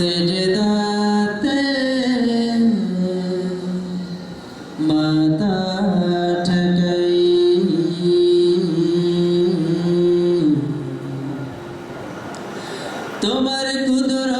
সেজদাতে মাতা ঠকাই। তোমার কুদরা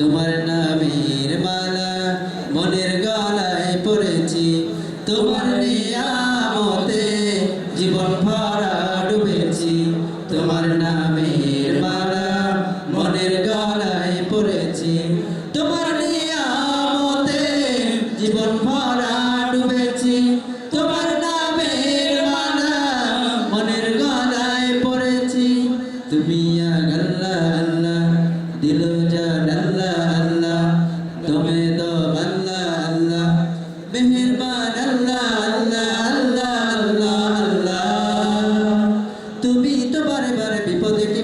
তোমার নামের মালা মনের গলায় পড়েছি। তোমার নিয়ামতে জীবন ভরা ডুবেছি। তোমার নামের মালা মনের গলায় পড়েছি। তোমার নিয়ামতে জীবন ভরা ডুবেছি। তোমার নামের মালা মনের গলায় পড়েছি। তুমি আগাল তুমি তো বারে বারে বিপদে কি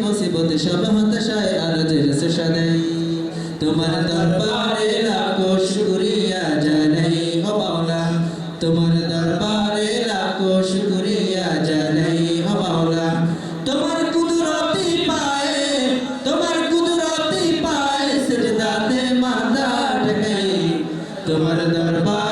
সব হতাশায় আর যে রেসেশনে তোমার দরবারে শুকরিয়া জানাই তোমার দরবারে লাখো শুকরিয়া জানাই তোমার কুদরতি পায়ে, তোমার কুদরতি পায়ে সেজদাতে মাথা ঢাকাই তোমার দরবার